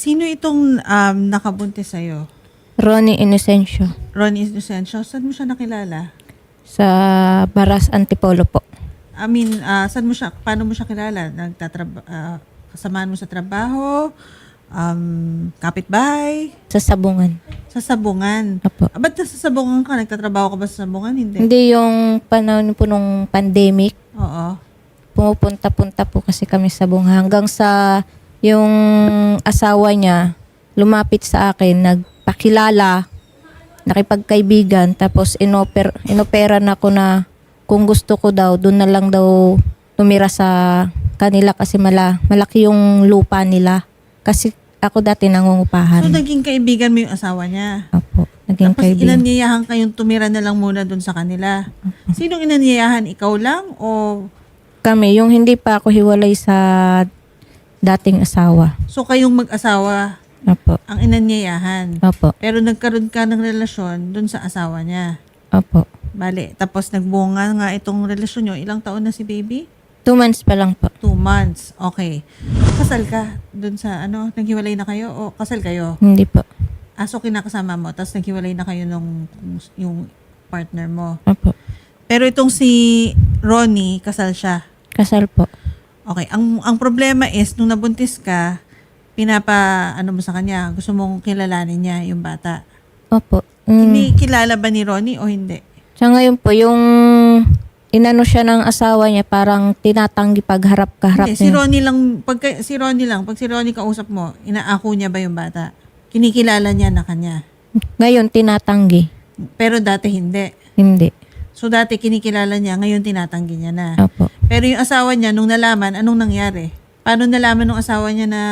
Sino itong um, nakabuntis sa'yo? Ronnie Inocencio Ronnie Inocencio, saan mo siya nakilala? sa Baras Antipolo po. I mean, ah, saan mo siya, paano mo siya kilala? Nagtatrab ah, kasamahan mo sa trabaho? Um, kapitbahay? Sa Sabungan. Sa sabungan? Apo. Ah, ba't nasa sabungan ka? Nagtatrabaho ka ba sa sabungan? Hindi. Hindi yung panahon po nung pandemic, Oo. pumupunta-punta po kasi kami sa Sabungan. Hanggang sa yung asawa niya lumapit sa akin, nagpakilala, nakipagkaibigan, tapos inoper, inoperan ako na kung gusto ko daw, doon na lang daw tumira sa kanila kasi mala, malaki yung lupa nila. Kasi ako dati nangungupahan. So, naging kaibigan mo yung asawa niya? Opo, naging Tapos kaibigan. inanyayahan kayong tumira na lang muna doon sa kanila. Sinong inanyayahan? Ikaw lang? O Kami, yung hindi pa ako hiwalay sa dating asawa. so kayong mag-asawa Opo, ang inanyayahan? opo, Pero nagkaroon ka ng relasyon doon sa asawa niya. opo. Bale, tapos nagbunga nga itong relasyon nyo. Ilang taon na si baby? Two months pa lang po. Two months. Okay. Kasal ka doon sa ano? Naghiwalay na kayo o kasal kayo? Hindi po. Aso kinakasama mo, tapos naghiwalay na kayo nung yung partner mo. Opo, Pero itong si Ronnie, kasal siya. kasal po. Okay, ang ang problema is nung nabuntis ka, pinapa ano mo sa kanya, gusto mong kilalanin niya yung bata. Opo. Mm. Hindi kilala ba ni Ronnie o hindi? Sa ngayon po, yung inano siya ng asawa niya, parang tinatanggi pagharap kaharap Hindi, si niya. Ronnie lang, pag si Ronnie lang, pag si Ronnie kausap mo, inaako niya ba yung bata? Kinikilala niya na kanya. Ngayon, tinatanggi. Pero dati hindi. Hindi. So dati kinikilala niya, ngayon tinatanggi niya na. Opo. Pero yung asawa niya, nung nalaman, anong nangyari? Paano nalaman nung asawa niya na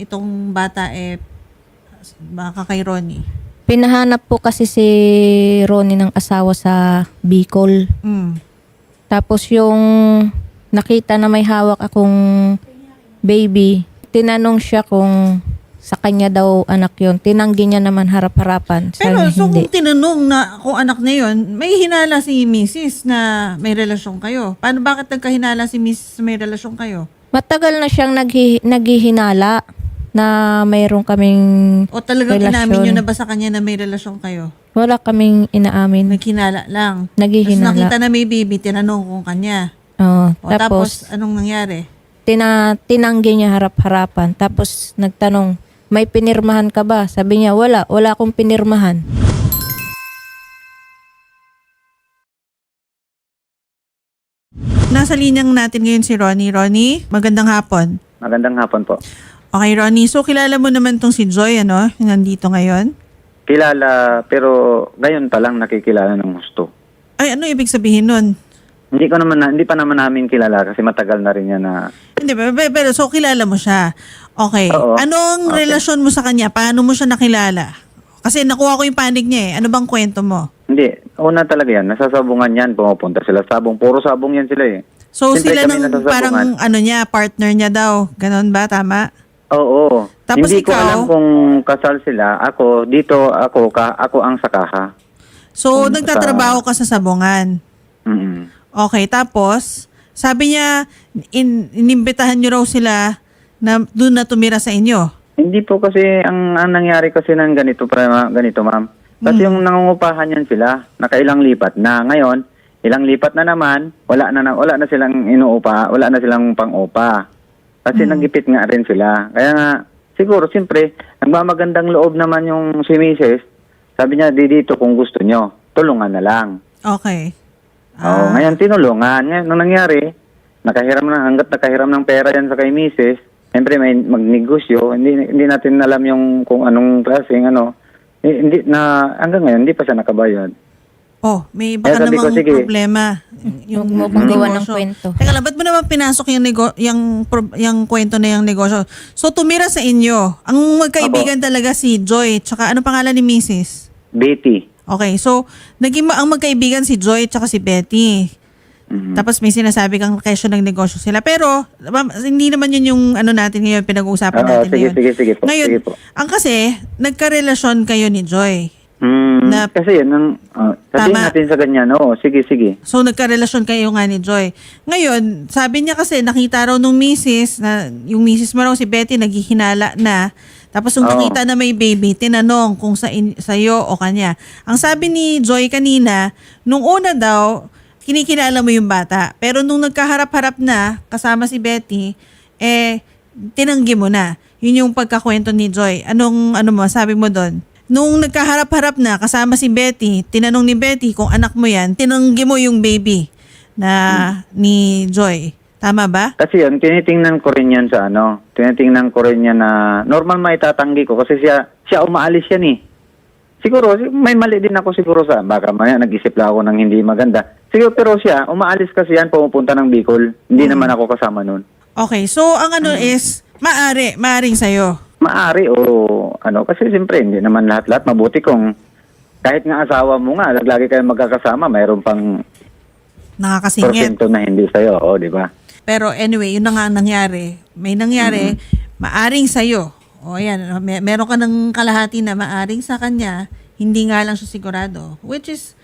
itong bata eh baka kay Ronnie? Pinahanap po kasi si Ronnie ng asawa sa Bicol. Mm. Tapos yung nakita na may hawak akong baby, tinanong siya kung sa kanya daw anak yon Tinanggi niya naman harap-harapan. Sabi Pero niya, so hindi. kung tinanong na kung anak niya yun, may hinala si Mrs. na may relasyon kayo. Paano bakit nagkahinala si Mrs. na may relasyon kayo? Matagal na siyang naghi- naghihinala na mayroon kaming O talagang Relasyon. inamin nyo na ba sa kanya na may relasyon kayo? wala kaming inaamin. Naghinala lang. Tapos Naghihinala. nakita na may baby, tinanong kung kanya. Oo. O tapos, tapos, anong nangyari? tina, tinanggi niya harap-harapan. Tapos nagtanong, may pinirmahan ka ba? Sabi niya, wala. Wala akong pinirmahan. Nasa linyang natin ngayon si Ronnie. Ronnie, magandang hapon. Magandang hapon po. Okay, Ronnie. So, kilala mo naman tong si Joy, ano? Yung nandito ngayon. Kilala, pero ngayon pa lang nakikilala ng gusto. Ay, ano ibig sabihin nun? Hindi ko naman na, hindi pa naman namin kilala kasi matagal na rin yan na Hindi, pero, pero so kilala mo siya. Okay. Oo. Anong Okay. relasyon mo sa kanya? Paano mo siya nakilala? Kasi nakuha ko yung panig niya eh. Ano bang kwento mo? hindi, una talaga yan, nasasabungan yan, pumupunta sila sabong, puro sabong yan sila eh. So Siyempre sila nasasabungan. parang ano niya, partner niya daw. Ganon ba? Tama? Oo. Tapos hindi ko ikaw? alam kung kasal sila. Ako, dito ako, ka, ako ang sakaha. So, Um, nagtatrabaho ka sa sabungan. Mm Okay, tapos, sabi niya, in, inimbitahan niyo raw sila na doon na tumira sa inyo. Hindi po kasi, ang, ang nangyari kasi ng ganito, pra, ganito ma'am. Kasi yung nangungupahan yan sila, nakailang lipat na. Ngayon, ilang lipat na naman, wala na, na wala na silang inuupa, wala na silang pang-upa. Kasi nagipit nga rin sila. Kaya nga, siguro, siyempre, nagmamagandang loob naman yung si Mrs. Sabi niya, di dito kung gusto nyo, tulungan na lang. Okay. Oo, ngayon tinulungan. Ngayon, nung nangyari, nakahiram na, hanggat nakahiram ng pera yan sa kay Mrs., siyempre may magnegosyo, hindi, hindi natin alam yung kung anong klaseng ano, Eh, hindi na, hanggang ngayon, hindi pa siya nakabayad. Oh, may baka Kaya sabi ko, namang sige. problema. Huwag mo pang gawa ng negosyo. kwento. Teka lang, ba't mo naman pinasok yung, nego- yung, pro- yung kwento na yung negosyo? So, tumira sa inyo. Ang magkaibigan talaga si Joy. Tsaka ano pangalan ni Mrs.? Betty. Okay, so, naging ma- ang magkaibigan si Joy tsaka si Betty. Mhm. Tapos may sinasabi kang kesyo ng negosyo sila. Pero, ma'am, hindi naman yun yung ano natin ngayon, pinag-uusapan Oo, natin sige, ngayon. sige, sige po, Ngayon, sige po. ang kasi, nagkarelasyon kayo ni Joy. Hmm, Na- kasi yun, ang, ah, sabihin Tama. natin sa ganyan, oo, sige, sige. So, nagkarelasyon kayo nga ni Joy. Ngayon, sabi niya kasi, nakita raw nung misis, na, yung misis mo raw si Betty, naghihinala na, Tapos nung Oo. nakita na may baby, tinanong kung sa in, sa'yo o kanya. Ang sabi ni Joy kanina, nung una daw, kinikilala mo yung bata. Pero nung nagkaharap-harap na, kasama si Betty, eh, tinanggi mo na. Yun yung pagkakwento ni Joy. Anong, ano mo, sabi mo doon? Nung nagkaharap-harap na, kasama si Betty, tinanong ni Betty kung anak mo yan, tinanggi mo yung baby na ni Joy. Tama ba? Kasi yun, tinitingnan ko rin yan sa ano, tinitingnan ko rin yan na normal maitatanggi ko kasi siya, siya umaalis yan eh. Siguro, si- may mali din ako siguro sa, baka maya nag-isip lang ako ng hindi maganda. Siguro, pero siya, umaalis kasi yan, pumupunta ng Bicol. Hindi naman ako kasama nun. Okay, so ang ano is, maari, maaring sa'yo. Maari o ano, kasi siyempre, hindi naman lahat-lahat. Mabuti kung kahit nga asawa mo nga, lagi kayo magkakasama, mayroon pang Nakakasingit. porsyento na hindi sa'yo, o, di ba? Pero anyway, yun na nga ang nangyari. May nangyari, maaring sa'yo. O yan, may, meron ka ng kalahati na maaring sa kanya, hindi nga lang siya sigurado. Which is,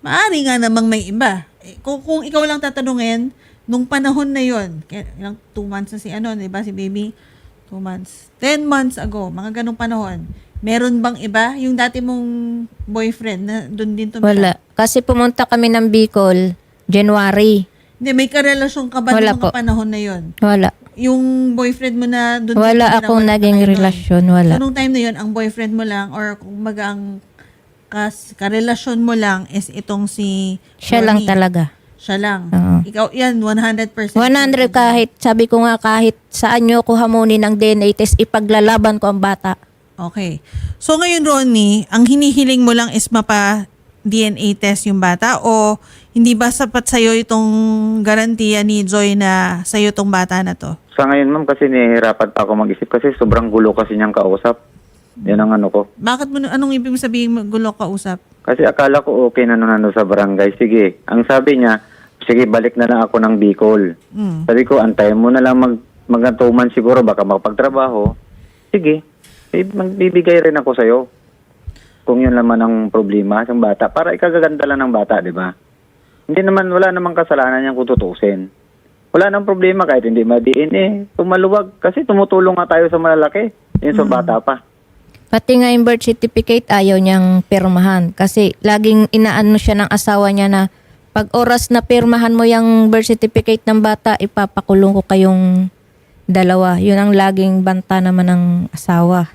maaring nga namang may iba. Eh, kung, kung ikaw lang tatanungin, nung panahon na yon ilang two months na si ano, di ba, si baby? Two months. Ten months ago, mga ganong panahon. Meron bang iba? Yung dati mong boyfriend na doon din tumira? Wala. Kasi pumunta kami ng Bicol, January. Hindi, may karelasyon ka ba Wala nung po. panahon na yon? Wala. Yung boyfriend mo na doon Wala akong naging relasyon, wala. So, nung time na yun, ang boyfriend mo lang or kumbaga ang kas, karelasyon mo lang is itong si Siya lang Ronnie. talaga. Siya lang. Oo. Ikaw, yan, 100%. 100 kahit, sabi ko nga kahit saan nyo ko hamunin ng DNA test, ipaglalaban ko ang bata. Okay. So ngayon, Ronnie, ang hinihiling mo lang is mapa DNA test yung bata o hindi ba sapat sa'yo itong garantiya ni Joy na sa'yo itong bata na to? Sa ngayon, ma'am, kasi nahihirapan pa ako mag-isip kasi sobrang gulo kasi niyang kausap. Yan ang ano ko. Bakit mo, anong ibig mo sabihin gulo ka usap? Kasi akala ko okay na nando sa barangay. Sige, ang sabi niya, sige, balik na lang ako ng Bicol. Mm. Sabi ko, antayin mo na lang mag, magatuman siguro, baka makapagtrabaho. Sige, eh, magbibigay rin ako sa'yo. Kung yun naman ang problema sa bata. Para ikagaganda lang ng bata, di ba? Hindi naman, wala namang kasalanan niyang kututusin. Wala nang problema kahit hindi ma-DNA. Tumaluwag. Kasi tumutulong nga tayo sa malalaki. Yun sa bata pa. Pati nga yung birth certificate, ayaw niyang pirmahan. Kasi laging inaano siya ng asawa niya na pag oras na pirmahan mo yung birth certificate ng bata, ipapakulong ko kayong dalawa. Yun ang laging banta naman ng asawa.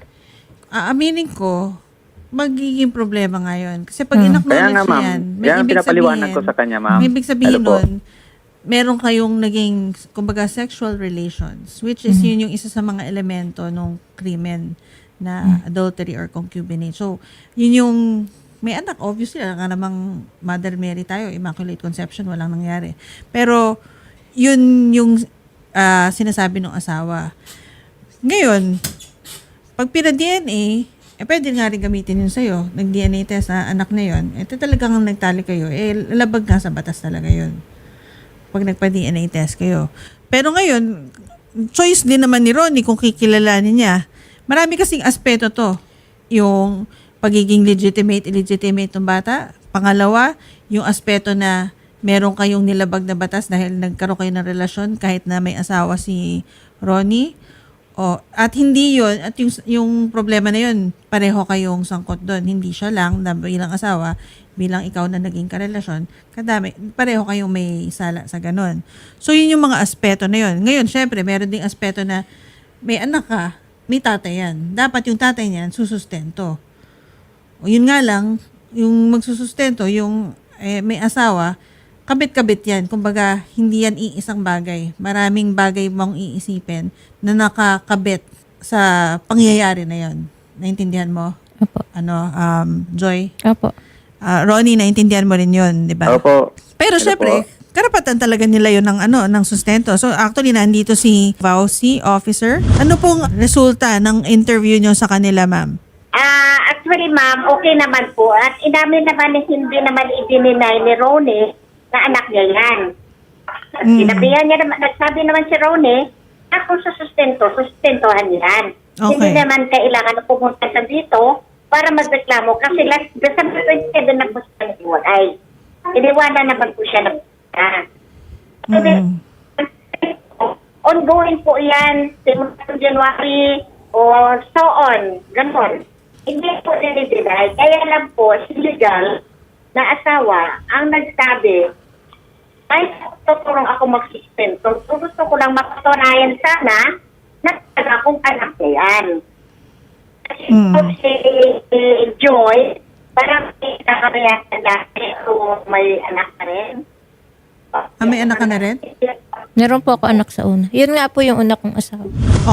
Aaminin ko, magiging problema ngayon. Kasi pag Hmm. in-acknowledge nga, ma'am. yan, may Kaya ang ibig pinapaliwanag sabihin, ko sa kanya, ma'am. May ibig sabihin Hello po. nun, meron kayong naging, kumbaga, sexual relations, which is Mm-hmm. yun yung isa sa mga elemento ng krimen na adultery or concubinage. So, yun yung, may anak, obviously, alam nga namang Mother Mary tayo, Immaculate Conception, walang nangyari. Pero, yun yung ah, sinasabi ng asawa. Ngayon, pag pina-DNA, eh pwede nga rin gamitin yun sa'yo. Nag-DNA test na anak na yun. Ito talagang nagtali kayo. Eh, labag nga sa batas talaga yun. Pag nagpa-DNA test kayo. Pero ngayon, choice din naman ni Ronnie kung kikilalanin niya. Marami kasing aspeto to. Yung pagiging legitimate, illegitimate ng bata. Pangalawa, yung aspeto na meron kayong nilabag na batas dahil nagkaroon kayo ng relasyon kahit na may asawa si Ronnie. O, at hindi yon at yung, yung problema na yun, pareho kayong sangkot doon. Hindi siya lang na bilang asawa, bilang ikaw na naging karelasyon, kadami, pareho kayong may sala sa ganon. So, yun yung mga aspeto na yun. Ngayon, syempre, meron ding aspeto na may anak ka, may tatay yan. Dapat yung tatay niyan susustento. O yun nga lang, yung magsusustento, yung eh, may asawa, kabit-kabit yan. Kumbaga, hindi yan iisang bagay. Maraming bagay mong iisipin na nakakabit sa pangyayari na yon. Naintindihan mo? Opo. Ano, um, Joy? Opo. Ah, Ronnie, naintindihan mo rin yon, di ba? Opo. Pero Ano syempre, po? Karapatan talaga nila yon ng ano, ng sustento. So actually nandito si Vauci officer. Ano pong resulta ng interview nyo sa kanila, ma'am? Ah, actually, ma'am, okay naman po. At inamin naman ni hindi naman i-deny ni Ronnie na anak niya yan. Mm. Sinabihan niya naman, nagsabi naman si Ronnie, na kung sa sustento, sustentohan yan. Okay. Hindi naman kailangan na pumunta sa dito para magreklamo kasi last December 27 na po siya nag-iwalay. Iniwanan naman po siya ng Mm. Ongoing po yan. Simula ng January, o so on, ganun. Hindi po dinideny. Kaya lang po, si legal na asawa ang nagsabi, ay, tutulong ako magsustento. So, gusto ko lang makatunayan sana na talaga akong anak niya yan. Kasi Mm. po si Joy, parang may nakakayatan dati o may anak na rin. Ah, may anak ka na rin? Meron po ako anak sa una. Yun nga po yung una kong asawa.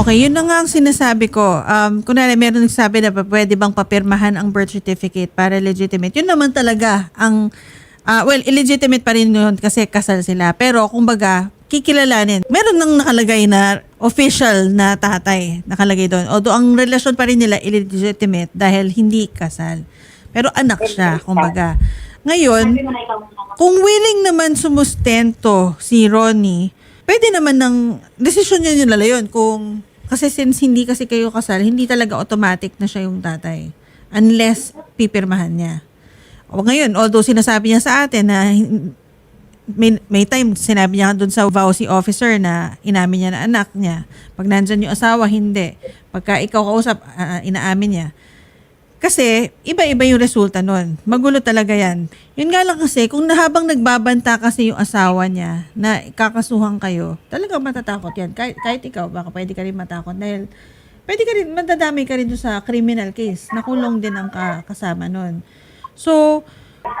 Okay, yun na nga ang sinasabi ko. Um, kunwari, meron nagsabi na pa, pwede bang papirmahan ang birth certificate para legitimate. Yun naman talaga ang, ah, well, illegitimate pa rin yun kasi kasal sila. Pero, kumbaga, kikilalanin. Meron nang nakalagay na official na tatay nakalagay doon. Although, ang relasyon pa rin nila illegitimate dahil hindi kasal. Pero anak siya, kumbaga. Ngayon, kung willing naman sumustento si Ronnie, pwede naman ng desisyon niya nila yun. Kung, kasi since hindi kasi kayo kasal, hindi talaga automatic na siya yung tatay. Unless pipirmahan niya. O ngayon, although sinasabi niya sa atin na may, may time sinabi niya doon sa VAUSI officer na inamin niya na anak niya. Pag nandyan yung asawa, hindi. Pagka ikaw kausap, ah, inaamin niya. Kasi, iba-iba yung resulta nun. Magulo talaga yan. Yun nga lang kasi, kung nahabang nagbabanta kasi yung asawa niya na kakasuhan kayo, talagang matatakot yan. Kahit, kahit ikaw, baka pwede ka rin matakot. Dahil, pwede ka rin, madadami ka rin sa criminal case. Nakulong din ang ka- kasama nun. So,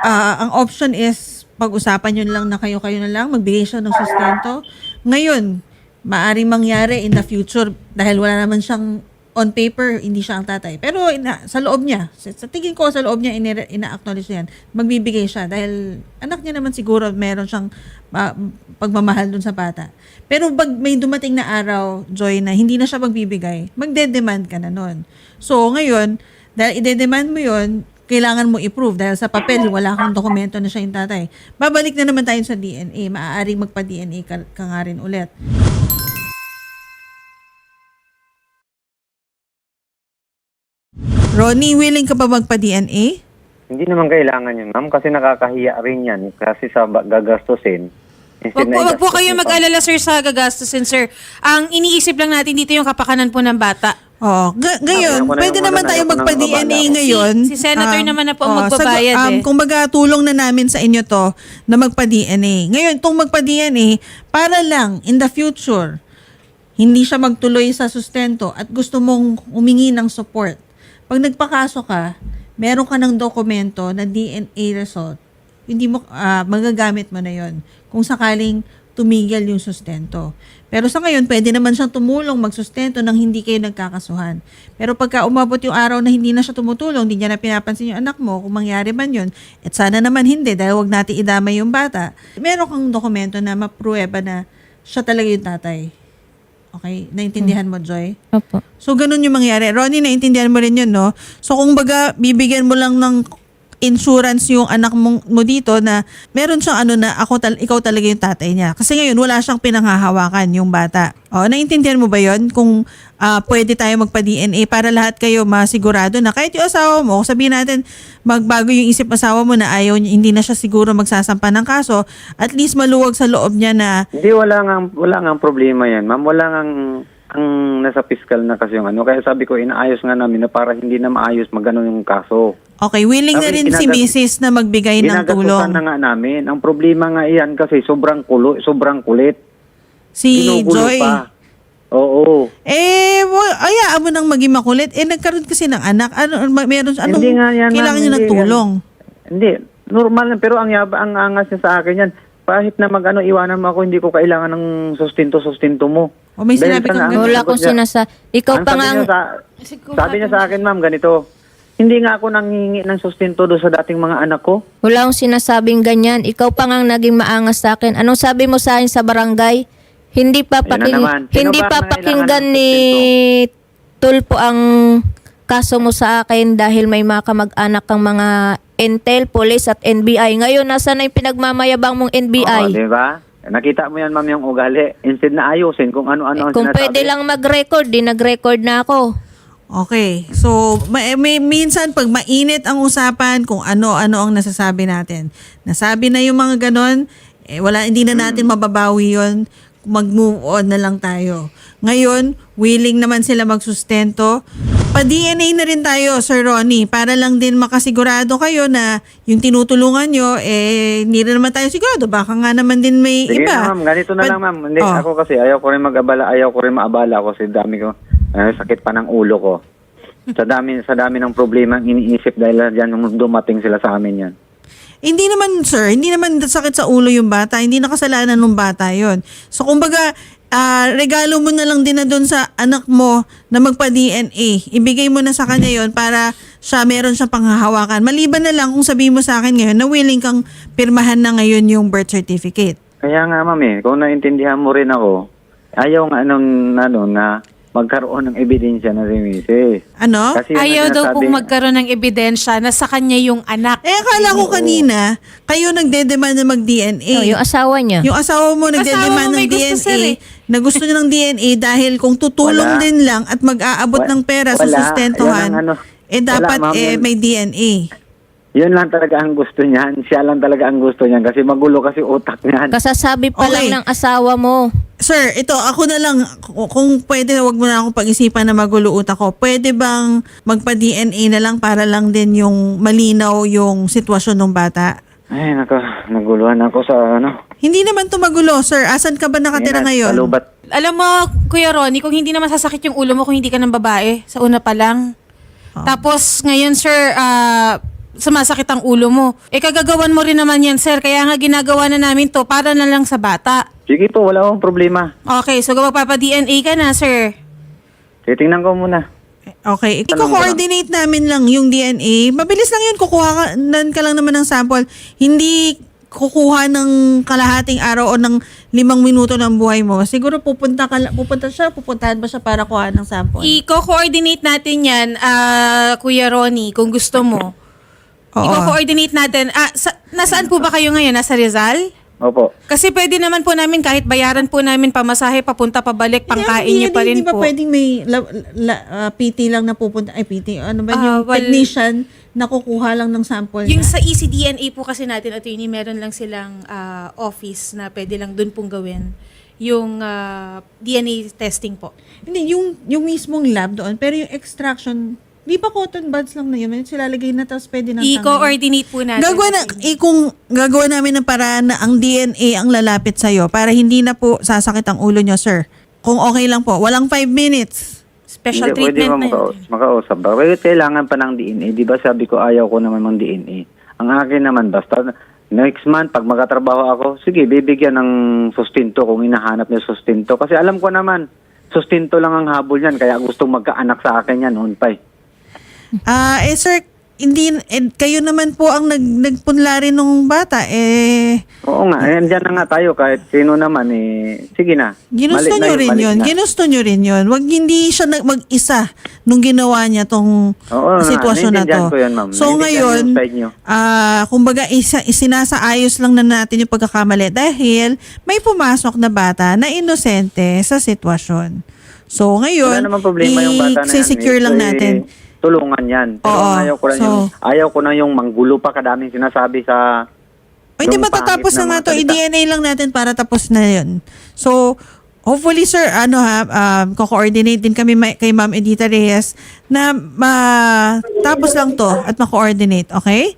ah, ang option is, pag-usapan yun lang na kayo-kayo na lang, magbigay siya ng sustento. Ngayon, maaring mangyari in the future dahil wala naman siyang on paper, hindi siya ang tatay. Pero ina, sa loob niya, sa, tingin ko sa loob niya, ina- ina-acknowledge niya yan, magbibigay siya dahil anak niya naman siguro meron siyang ah, pagmamahal dun sa bata. Pero pag may dumating na araw, Joy, na hindi na siya magbibigay, magde-demand ka na nun. So, ngayon, dahil ide-demand mo yun, kailangan mo i-prove dahil sa papel, wala kang dokumento na siya yung tatay. Babalik na naman tayo sa DNA. Maaaring magpa-DNA ka, ka nga rin ulit. Ronnie, willing ka ba magpa-DNA? Hindi naman kailangan yun, ma'am, kasi nakakahiya rin yan. Kasi sa ba- gagastusin. Wag po, wag po kayo mag-alala, sir, sa gagastusin, sir. Ang iniisip lang natin dito yung kapakanan po ng bata. Oh, ga- ngayon, Ako na pwede yung naman una na, tayo ayoko nang magpa-DNA ngayon. Si- si Senator naman na po ang oh, magbabayad um, eh. Kung baga, tulong na namin sa inyo to na magpa-DNA. Ngayon, itong magpa-DNA, para lang in the future, hindi siya magtuloy sa sustento at gusto mong umingi ng support. Pag nagpakaso ka, meron ka ng dokumento na DNA result, hindi mo ah, magagamit mo na 'yon kung sakaling tumigil yung sustento. Pero sa ngayon, pwede naman siyang tumulong magsustento nang hindi kayo nagkakasuhan. Pero pagka umabot yung araw na hindi na siya tumutulong, hindi niya na pinapansin yung anak mo, kung mangyari man yun, at sana naman hindi dahil wag natin idamay yung bata, meron kang dokumento na mapruweba na siya talaga yung tatay. Okay? Naintindihan mo, Joy? Opo. So, ganun yung mangyari. Ronnie, naintindihan mo rin yun, no? So, kung baga, bibigyan mo lang ng insurance yung anak mong, mo dito na meron siyang ano na ako tal- ikaw talaga yung tatay niya. Kasi ngayon, wala siyang pinanghahawakan yung bata. O, naintindihan mo ba yon Kung ah, pwede tayo magpa-DNA para lahat kayo masigurado na kahit yung asawa mo, sabihin natin, magbago yung isip asawa mo na ayaw niya, hindi na siya siguro magsasampa ng kaso, at least maluwag sa loob niya na Hindi, wala nga, wala nga problema yan, ma'am. Wala nga ang nasa fiscal na kasi yung ano. Kaya sabi ko, inaayos nga namin na para hindi na maayos magano yung kaso. Okay, willing na rin si Mrs. na magbigay ng tulong. na nga namin. Ang problema nga iyan kasi sobrang kulo, sobrang kulit. Si Ginugulo Joy. pa. Oo. Eh, well, ayaan mo nang maging makulit. Eh, nagkaroon kasi ng anak. Ano, meron, anong, Hindi nga yan, kailangan niya ng tulong. Hindi, normal lang. Pero ang, yaba, ang angas niya sa akin yan, kahit na mag-ano, iwanan mo ako, hindi ko kailangan ng sustento-sustento mo. O, may Dahil sinabi kang ganun. Wala akong sinasa... Ikaw Ang pa nga... niya sa, sabi niya sa akin, ma'am, ganito, hindi nga ako nanghingi ng sustento doon sa dating mga anak ko. Wala akong sinasabing ganyan. Ikaw pa nga naging maangas sa akin. Anong sabi mo sa akin sa barangay? Hindi pa paking, naman. Sino hindi ba pa ang pakinggan nangailangan ng ni Tulpo ang kaso mo sa akin dahil may mga kamag-anak kang mga Intel, Police at NBI. Ngayon, nasa na yung pinagmamayabang mong NBI? Oo, di ba? Nakita mo yan, ma'am, yung ugali. Instead na ayusin kung ano-ano ang Kung sinasabi. pwede lang mag-record, di nag-record na ako. Okay. So, may, may, minsan pag mainit ang usapan kung ano-ano ang nasasabi natin. Nasabi na yung mga ganon, eh, wala, hindi na natin mababawi yon mag-move on na lang tayo. Ngayon, willing naman sila magsustento. Pa-DNA na rin tayo, Sir Ronnie, para lang din makasigurado kayo na yung tinutulungan nyo, eh, hindi rin naman tayo sigurado. Baka nga naman din may Sige iba. na ma'am, ganito na Pa- lang ma'am. Hindi, Oh. ako kasi ayaw ko rin mag-abala, ayaw ko rin maabala kasi dami ko, eh, sakit pa ng ulo ko. Sa dami, sa dami ng problema ang iniisip dahil nung dumating sila sa amin yan. Hindi naman, sir, hindi naman sakit sa ulo yung bata. Hindi nakasalanan ng bata yon. So, kumbaga, ah, regalo mo na lang din na doon sa anak mo na magpa-DNA. Ibigay mo na sa kanya yon para siya meron siyang panghahawakan. Maliban na lang kung sabihin mo sa akin ngayon na willing kang pirmahan na ngayon yung birth certificate. Kaya nga ma'am eh, kung naintindihan mo rin ako, ayaw nga anong, ano, na magkaroon ng ebidensya na si Mrs. Ano? Kasi Ayaw daw pong magkaroon ng ebidensya na sa kanya yung anak. Eh, akala ko kanina, kayo nagdedemand na mag-DNA. No, yung asawa niya. Yung asawa mo nagdedemand Asawa mo ng may gusto, DNA, sir, eh. na gusto niya ng DNA dahil kung tutulong Wala. din lang at mag-aabot Wa- ng pera sa wala. sustentuhan, ang ano. eh dapat Wala, ma'am, eh may DNA. Yun lang talaga ang gusto niyan. Siya lang talaga ang gusto niyan kasi magulo kasi utak niyan. Kasasabi pa Okay. lang ng asawa mo. Sir, ito ako na lang kung- kung pwede wag mo na akong pag-isipan na magulo utak ko. Pwede bang magpa-DNA na lang para lang din yung malinaw yung sitwasyon ng bata? Ay, nako, naguluhan ako sa ano. Hindi naman to magulo, sir. Asan ka ba nakatira Yan, ngayon? Palubat. Alam mo, Kuya Ronnie, kung hindi naman sasakit yung ulo mo kung hindi ka ng babae, sa una pa lang. Tapos ngayon, sir, ah, sumasakit ang ulo mo. Eh, kagagawan mo rin naman yan, sir. Kaya nga ginagawa na namin to para na lang sa bata. Sige po, wala akong problema. Okay, so magpapa-DNA ka na, sir. Titingnan ko muna. Okay. Tanong ko Iko-coordinate namin lang yung DNA. Mabilis lang yun. Kukuha ka, nan ka lang naman ng sample. Hindi kukuha ng kalahating araw o ng limang minuto ng buhay mo. Siguro pupunta ka, pupunta siya, pupuntahan ba siya para kuha ng sample? I-coordinate natin yan, ah, Kuya Ronnie, kung gusto mo. Oo. I-coordinate natin. Ah, sa, nasaan po ba kayo ngayon? Nasa Rizal? Opo. Kasi pwede naman po namin kahit bayaran po namin pamasahe papunta pabalik pangkain niyo pa rin Hindi ba po. pwedeng may la, la- ah, PT lang na pupunta, ay PT, ano ba Ah, yung well- technician na kukuha lang ng sample Yung niya? sa ECDNA po kasi natin, attorney, meron lang silang ah, office na pwede lang dun pong gawin yung ah, DNA testing po. Hindi, yung, yung mismong lab doon, pero yung extraction, di ba cotton buds lang na yun? May Silalagay na tapos pwede nang. I-coordinate po natin. Gagawa na, eh, kung gagawa namin ng paraan na ang DNA ang lalapit sa'yo para hindi na po sasakit ang ulo nyo, sir. Kung okay lang po, walang 5 minutes. Special Hindi, pwede treatment ba na yun. makaus- makausap ba? Pero kailangan pa ng DNA. Di ba sabi ko ayaw ko naman ng DNA. Ang akin naman, basta next month, pag magkatrabaho ako, sige, bibigyan ng sustento kung hinahanap niya sustento. Kasi alam ko naman, sustento lang ang habol niyan. Kaya gustong magkaanak sa akin yan noon pa eh. Ah, eh sir, hindi, eh, kayo naman po ang nag, nagpunla rin nung bata. Eh, Oo nga, eh, andyan na nga tayo kahit sino naman eh. Sige na. ginusto Mali na nyo rin mali na. Ginusto nyo rin yun. Wag hindi siya nag, mag-isa nung ginawa niya tong Oo nga, sitwasyon na to. naiintindihan ko yun, ma'am. So Naiintindihan ngayon, yung side nyo. ah kumbaga isa, isinasaayos lang na natin yung pagkakamali dahil may pumasok na bata na inosente sa sitwasyon. So ngayon, Wala naman problema yung bata na yan. i-secure lang Eh, natin. Tulungan yan. Pero Oo, ayaw ko na so- yung, ayaw ko na yung manggulo pa kadaming sinasabi sa... O hindi yung matatapos pangit na nga mga to. salita. I-DNA lang natin para tapos na yun. So, hopefully sir, ano ha, um, ko-coordinate din kami ma- kay Ma'am Edita Reyes na matapos lang to at ma-coordinate, okay?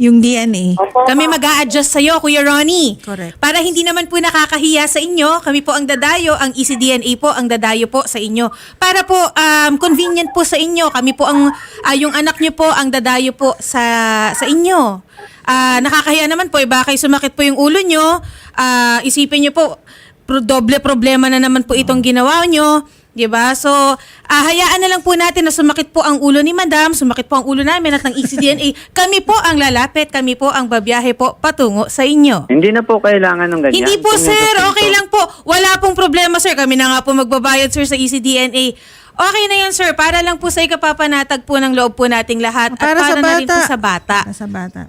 Yung DNA. Kami mag adjust sa'yo, Kuya Ronnie. Correct. Para hindi naman po nakakahiya sa inyo, kami po ang dadayo, ang ECDNA po ang dadayo po sa inyo. Para po um, convenient po sa inyo, kami po ang, ah, yung anak nyo po ang dadayo po sa, sa inyo. Ah, nakakahiya naman po, iba kayo sumakit po yung ulo nyo, ah, isipin nyo po, pro- doble problema na naman po itong ginawa nyo. 'Di ba? So, ah, hayaan na lang po natin na sumakit po ang ulo ni Madam, sumakit po ang ulo namin at ng ECDNA. kami po ang lalapit, kami po ang babiyahe po patungo sa inyo. Hindi na po kailangan ng ganyan. Hindi po, Kung sir. Okay lang po. Wala pong problema, sir. Kami na nga po magbabayad, sir, sa ECDNA. Okay na yan, sir. Para lang po sa ikapapanatag po ng loob po nating lahat. At para, na rin bata. po sa bata. Para sa bata.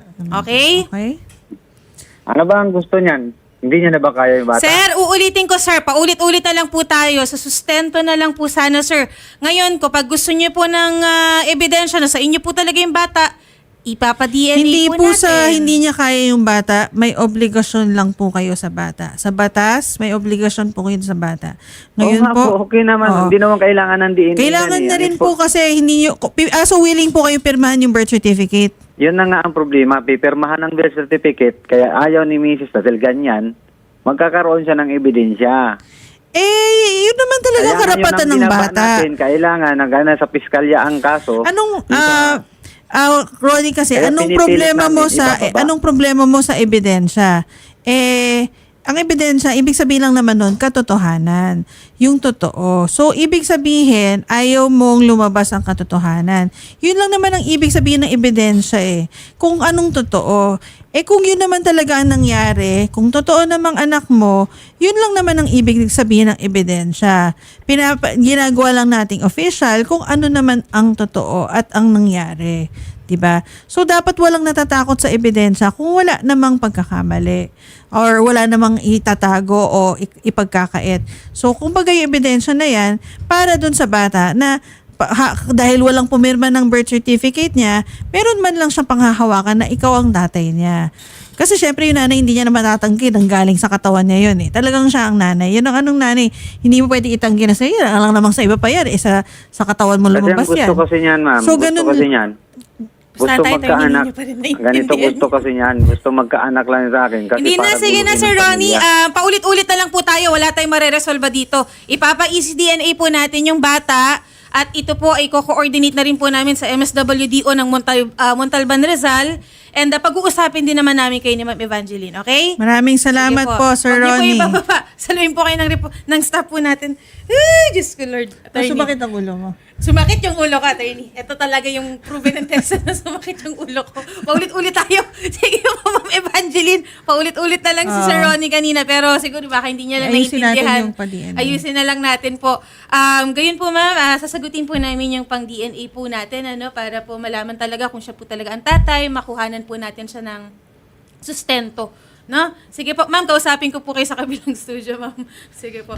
Okay? Okay? Ano ba ang gusto niyan? Hindi niya na ba kaya yung bata? Sir, uulitin ko, sir. Paulit-ulit na lang po tayo. Sa sustento na lang po sana, sir. Ngayon, kapag gusto niyo po ng ah, ebidensya na sa inyo po talaga yung bata, ipapa-DNA Hindi po, po natin. sa hindi niya kaya yung bata, may obligasyon lang po kayo sa bata. Sa batas, may obligasyon po kayo sa bata. Ngayon Oo nga po, okay naman. Oo. Hindi naman kailangan ng DNA. kailangan yan na rin po kasi hindi niyo, ah, so willing po kayo pirmahan yung birth certificate. Yun na nga ang problema. Pipirmahan ng birth certificate. Kaya ayaw ni Mrs. dahil ganyan, magkakaroon siya ng ebidensya. Eh, yun naman talaga Kaya nga yun karapatan ng binaba bata. Natin, kailangan na gana sa piskalya ang kaso. Anong ah ah, Ronnie kasi Kaya anong pinipilit problema mo namin sa eh, ibababa. anong problema mo sa ebidensya? Eh ang ebidensya, ibig sabihin lang naman nun, katotohanan. Yung totoo. So, ibig sabihin, ayaw mong lumabas ang katotohanan. Yun lang naman ang ibig sabihin ng ebidensya eh. Kung anong totoo. Eh kung yun naman talaga ang nangyari, kung totoo namang anak mo, yun lang naman ang ibig sabihin ng ebidensya. Pinapa, ginagawa lang nating official kung ano naman ang totoo at ang nangyari. 'di ba? So dapat walang natatakot sa ebidensya kung wala namang pagkakamali or wala namang itatago o ipagkakait. So kumbaga yung ebidensya na 'yan para dun sa bata na ha- dahil walang pumirma ng birth certificate niya, meron man lang siyang panghahawakan na ikaw ang tatay niya. Kasi syempre yung nanay hindi niya naman tatanggi nang galing sa katawan niya yun eh. Talagang siya ang nanay. Yun ang anong nanay. Hindi mo pwede itanggi na sa iyo. Ang lang namang sa iba pa yan. Eh, sa, sa katawan mo lumabas gusto yan. kasi niyan, ma'am. So, gusto ganun- kasi niyan. Gusto Basta tayo, magkaanak. Ganito gusto kasi niyan. Gusto magkaanak lang sa akin. Kasi Hindi na, para sige na Sir Ronnie. Ah, paulit-ulit na lang po tayo. Wala tayong mareresolba dito. Ipapa-ECDNA po natin yung bata at ito po ay ko-coordinate na rin po namin sa MSWDO ng Montal, ah, Montalban Rizal. And ah, pag-uusapin din naman namin kayo ni Ma'am Evangeline, okay? Maraming salamat Sige po, Sir Huwag Ronnie. niyo po ibababa. Saluhin po kayo ng, repo- ng staff po natin. Ay, Diyos ko Lord. Attorney. Sumakit ang ulo mo. Sumakit yung ulo ko, attorney. Ito talaga yung proven and tested na sumakit yung ulo ko. Paulit-ulit tayo. Sige po, Ma'am Evangeline. Paulit-ulit na lang si Sir Ah. Ronnie kanina. Pero siguro baka hindi niya lang Ayusin natin naiintindihan. yung pa-DNA. Ayusin na lang natin po. Um, gayon po, ma'am, ah, sasagutin po namin yung pang-DNA po natin ano, para po malaman talaga kung siya po talaga ang tatay. Makuhanan po natin siya ng sustento. No? Sige po, ma'am, kausapin ko po kayo sa kabilang studio, ma'am. Sige po.